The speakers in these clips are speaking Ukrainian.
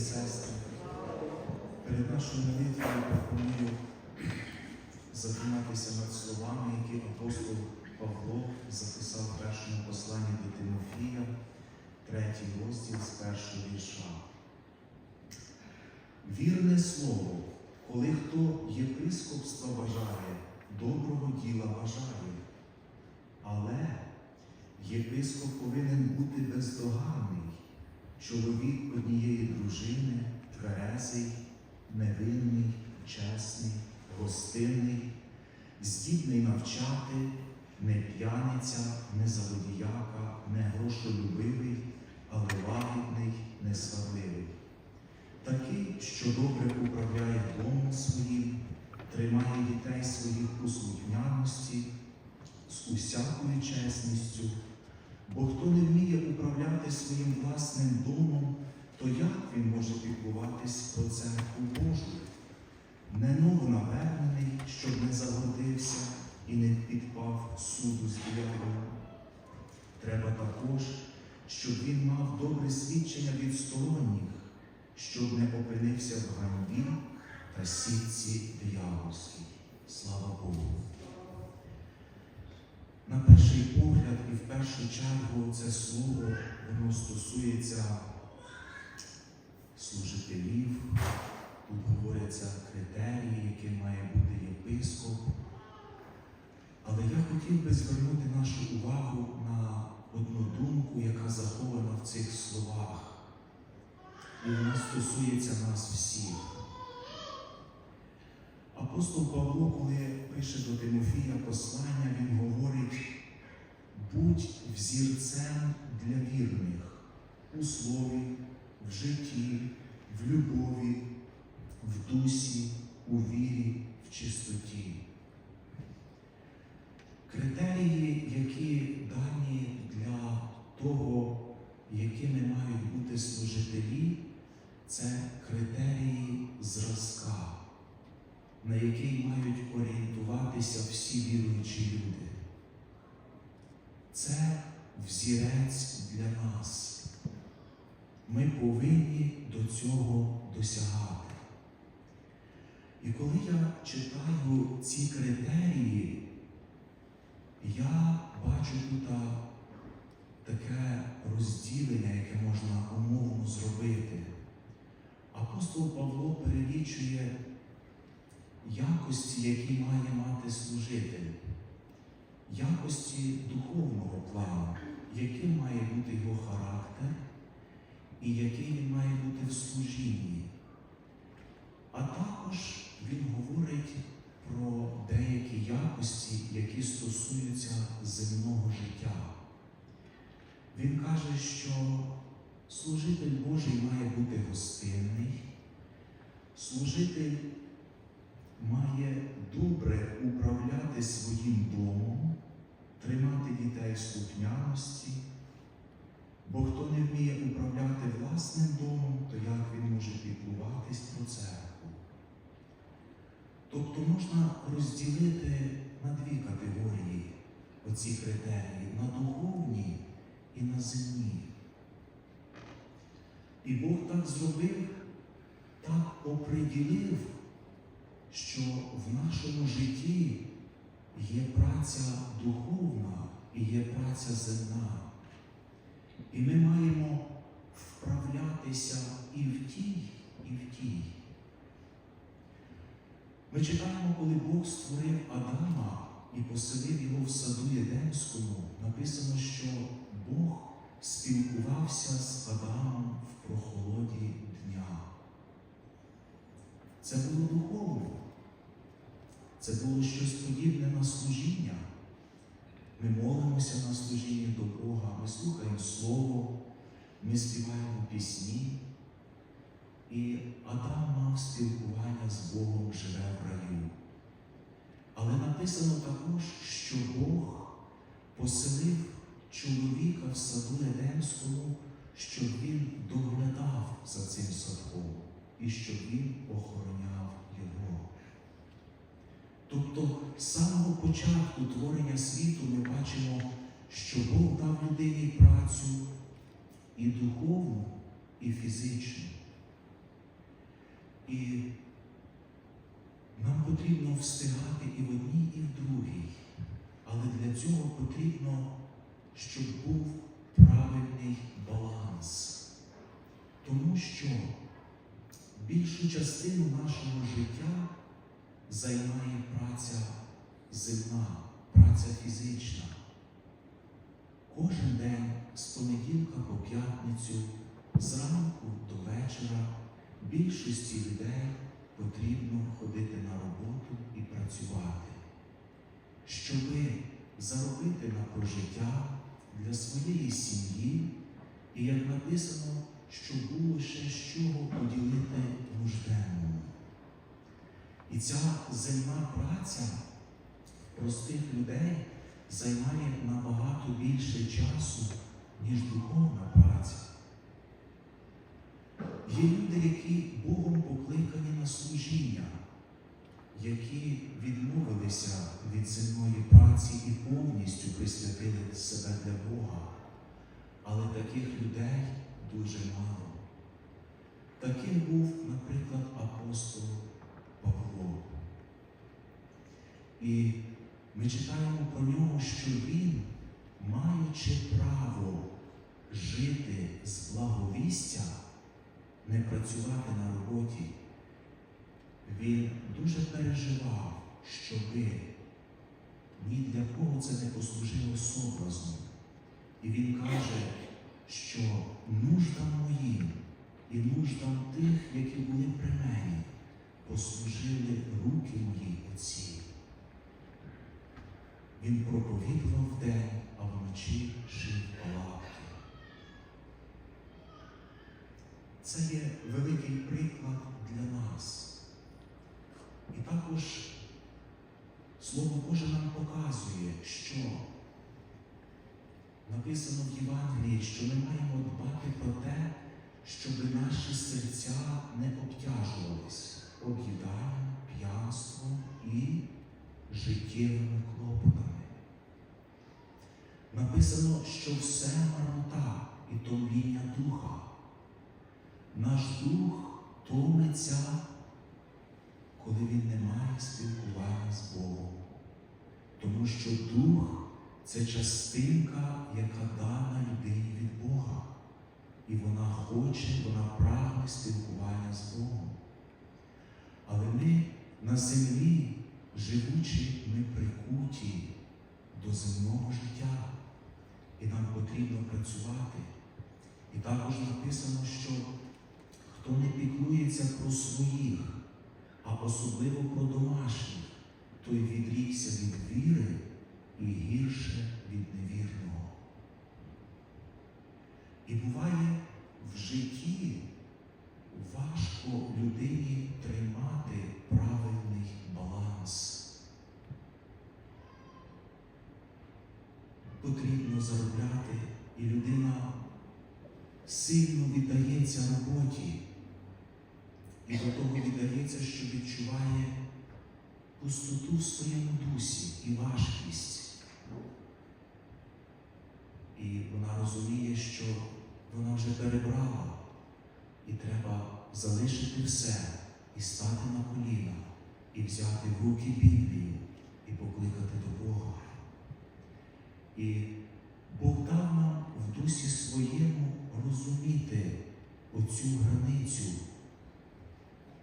і сестри, перед нашою молитвою пропоную задуматися над словами, які апостол Павло записав в першому посланні до Тимофія, третій розділ з першого вірша. Вірне слово, коли хто єпископства бажає, доброго діла бажає. Але єпископ повинен бути бездоганний, чоловік однієї дружини, тверезий, невинний, чесний, гостинний, здібний навчати, не п'яниця, не заводіяка, не грошолюбивий, але лагідний, не сварливий. Такий, що добре управляє домом своїм, тримає дітей своїх у слухняності, з усякою чесністю, бо хто не вміє управляти своїм власним домом, то як він може піклуватись про церкву Божу? Не новонавернений, щоб не загордився і не підпав суду з дияволом. Треба також, щоб він мав добре свідчення від сторонніх, щоб не опинився в ганьбі та сітці диявольській. Слава Богу! На перший погляд і в першу чергу це слово воно стосується служителів. Тут говоряться критерії, яким має бути єпископ. Але я хотів би звернути нашу увагу на одну думку, яка захована в цих словах. І вона стосується нас всіх. Апостол Павло, коли пише до Тимофія послання, він говорить, будь взірцем для вірних у слові, в житті, в любові, в дусі, у вірі, в чистоті. Критерії, які дані для того, якими мають бути служителі, це критерії зразка, на який мають орієнтуватися всі віруючі люди. Це взірець для нас. Ми повинні до цього досягати. І коли я читаю ці критерії, я бачу тут якості, які має мати служитель, якості духовного плану, яким має бути його характер і який він має бути в служінні. А також він говорить про деякі якості, які стосуються земного життя. Він каже, що служитель Божий має бути гостинний, служитель має добре управляти своїм домом, тримати дітей в слухняності, бо хто не вміє управляти власним домом, то як він може піклуватись про церкву? Тобто можна розділити на дві категорії оці критерії на духовні і на земні. І Бог так зробив, так оприділив, що в нашому житті є праця духовна і є праця земна. І ми маємо вправлятися і в тій, і в тій. Ми читаємо, коли Бог створив Адама і поселив його в саду Єдемському, Це було щось подібне на служіння. Ми молимося на служінні до Бога, ми слухаємо Слово, ми співаємо пісні. І Адам мав спілкування з Богом живе в раю. Але написано також, що Бог поселив чоловіка в саду Едемському, щоб він доглядав за цим садком і щоб він охороняв його. Тобто з самого початку творення світу ми бачимо, що Бог дав людині працю і духовну, і фізичну. І нам потрібно встигати і в одній, і в другій. Але для цього потрібно, щоб був правильний баланс. Тому що більшу частину нашого життя займає праця земна, праця фізична. Кожен день з понеділка по п'ятницю, зранку до вечора більшості людей потрібно ходити на роботу і працювати, щоби заробити на прожиття для своєї сім'ї, і як написано, щоб було ще з чого поділити нужденному. І ця земна праця простих людей займає набагато більше часу, ніж духовна праця. Є люди, які Богом покликані на служіння, які відмовилися від земної праці і повністю присвятили себе для Бога. Але таких людей дуже мало. Таким був, наприклад, апостол Павло. І ми читаємо про нього, що він, маючи право жити з благовістя, не працювати на роботі, він дуже переживав, щоби ні для кого це не послужило соблазном. І він каже, що нуждам моїм і нуждам тих, які були при мені, послужили руки мої отці. Він проповідував вдень, а вночі жив палатки. Це є великий приклад для нас. І також Слово Боже нам показує, що написано в Євангелії, що ми маємо дбати про те, щоб наші серця не об'їданням, п'янством і життєвими клопотами. Написано, що все марнота і томління духа. Наш дух томиться, коли він не має спілкування з Богом. Тому що дух це частинка, яка дана людині від Бога. І вона хоче, вона прагне спілкування з Богом. Але ми на землі, живучи, ми прикуті до земного життя. І нам потрібно працювати. І також написано, що хто не піклується про своїх, а особливо про домашніх, той відрікся від віри і гірше від невірного. І буває в житті важко людині тримати правильний баланс. Потрібно заробляти, і людина сильно віддається роботі. І до того віддається, що відчуває пустоту в своєму дусі і важкість. І вона розуміє, що вона вже перебрала, і треба залишити все і стати на коліна, і взяти в руки Біблію і покликати до Бога. І Бог дав нам в дусі своєму розуміти оцю границю.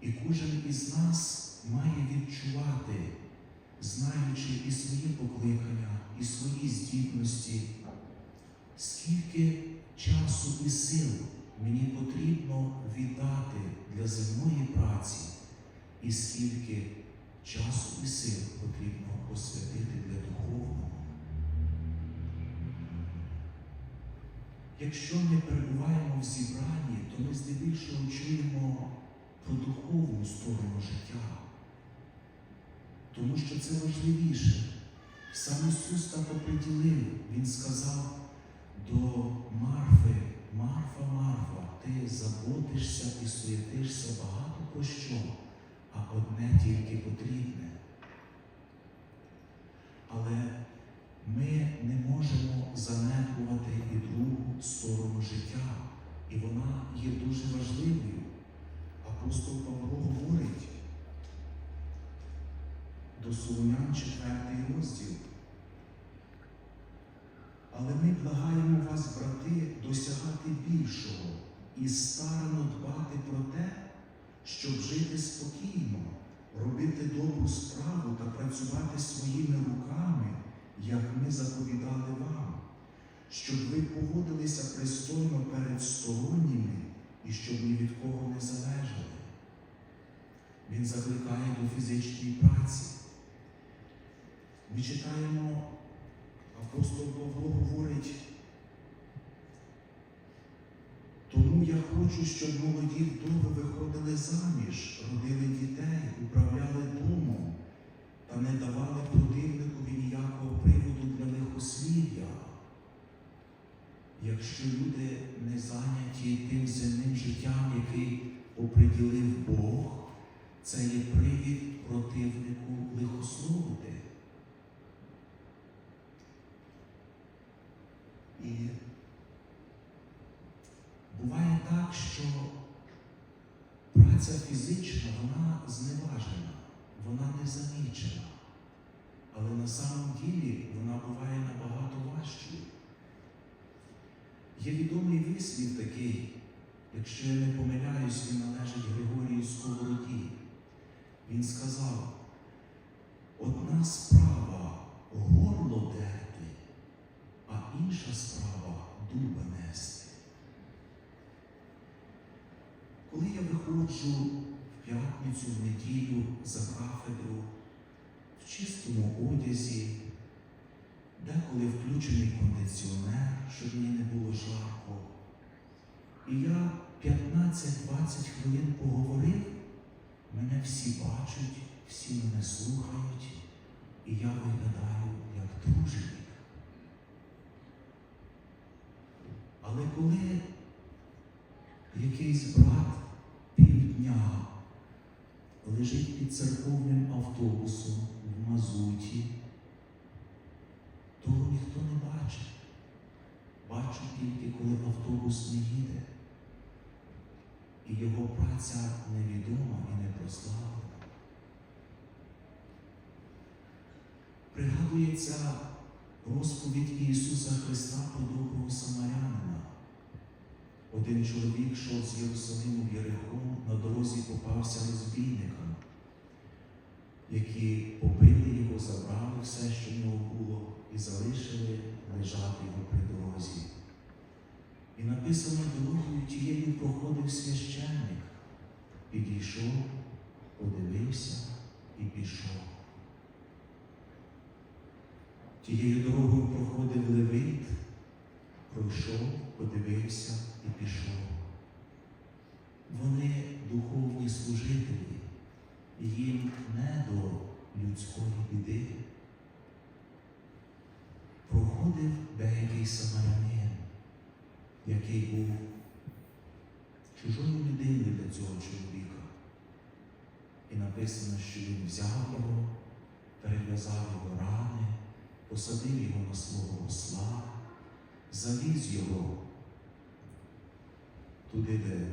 І кожен із нас має відчувати, знаючи і свої покликання, і свої здібності, скільки часу і сил мені потрібно віддати для земної праці, і скільки часу і сил потрібно посвятити для духовного. Якщо ми перебуваємо в зібранні, то ми здебільшого чуємо про духовну сторону життя. Тому що це важливіше. Сам Ісус так оприділив, Він сказав до Марфи, Марфа, Марфа, ти заботишся і суєтишся багато про що, а одне тільки потрібне. Але ми не можемо занедбувати і другу сторону життя, і вона є дуже важливою. апостол Павло говорить до Солонян 4 розділ. Але ми благаємо вас, брати, досягати більшого і старано дбати про те, щоб жити спокійно, робити добру справу та працювати своїми руками, як ми заповідали вам, щоб ви поводилися пристойно перед сторонніми і щоб ні від кого не залежали. Він закликає до фізичної праці. Ми читаємо, апостол Павло говорить, тому я хочу, щоб молоді вдови виходили заміж, родили дітей, управляли домом та не давали Якщо люди не зайняті тим земним життям, який оприділив Бог, це є привід противнику лихословити. І буває так, що праця фізична, вона зневажена, вона не замічена. Але на самом ділі вона буває набагато важчою. Є відомий вислів такий, якщо я не помиляюсь, він належить Григорію Сковороді. Він сказав, одна справа горло дерти, а інша справа дуба нести. Коли я виходжу в п'ятницю, в неділю за кафедру, в чистому одязі, деколи включений кондиціонер, щоб мені не було жарко. І я 15-20 хвилин поговорив, мене всі бачать, всі мене слухають, і я виглядаю як труженик. Але коли якийсь брат півдня лежить під церковним автобусом в мазуті, ніхто не бачить. Бачу тільки, коли автобус не їде, і його праця невідома і не прославлена. Пригадується розповідь Ісуса Христа про доброго самарянина. Один чоловік йшов з Єрусалиму в Єрихон, на дорозі попався розбійникам, які побили його, забрали все, що в нього було, і залишили лежати його при дорозі. І написано дорогою тією проходив священник, підійшов, подивився і пішов. Тією дорогою проходив Левит, пройшов, подивився і пішов. Вони духовні служителі, їм не до людської біди. Проходив деякий самарянин, який був чужою людиною для цього чоловіка. І написано, що він взяв його, перев'язав його рани, посадив його на свого осла, завіз його туди, де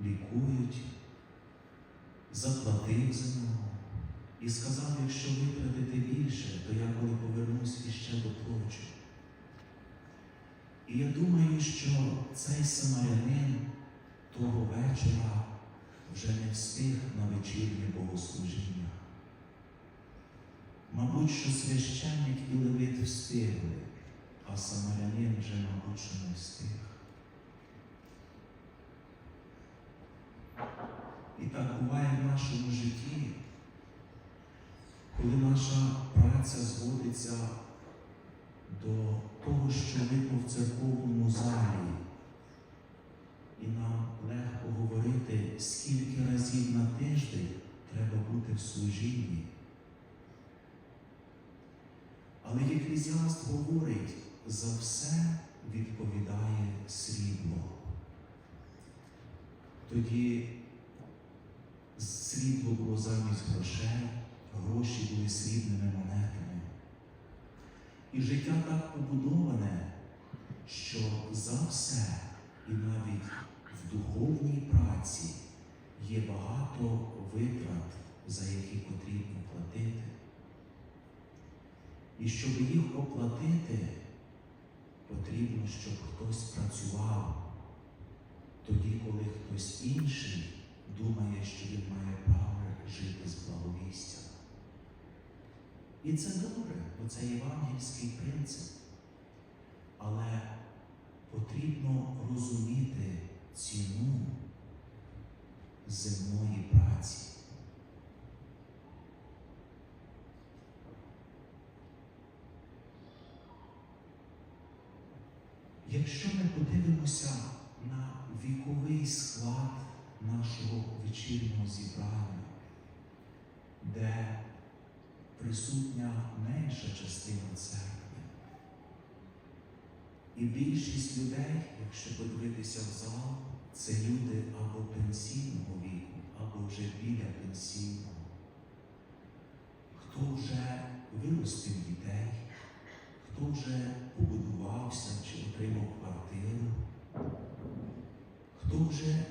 лікують, заплатив за нього і сказав, якщо витратите більше, то я коли повернусь іще доплачу. І я думаю, що цей самарянин того вечора вже не встиг на вечірнє богослужіння. Мабуть, що священник і левит встигли, а самарянин вже, мабуть, що не встиг. І так буває в нашому житті, наша праця зводиться до того, що видно в церковному залі, і нам легко говорити, скільки разів на тиждень треба бути в служінні. Але Єклізіаст говорить, за все відповідає срібло. Тоді срібло було замість грошей, гроші були срібними монетами. І життя так побудоване, що за все і навіть в духовній праці є багато витрат, за які потрібно платити. І щоб їх оплатити, потрібно, щоб хтось працював. Тоді, коли хтось інший думає, що він має право жити з благовістя. І це добре, бо це євангельський принцип. Але потрібно розуміти ціну земної праці. Якщо ми подивимося на віковий склад нашого вечірнього зібрання, де присутня менша частина церкви, і більшість людей, якщо подивитися в зал, це люди або пенсійного віку, або вже біля пенсійного. Хто вже виростив дітей, хто вже побудувався чи отримав квартиру, хто вже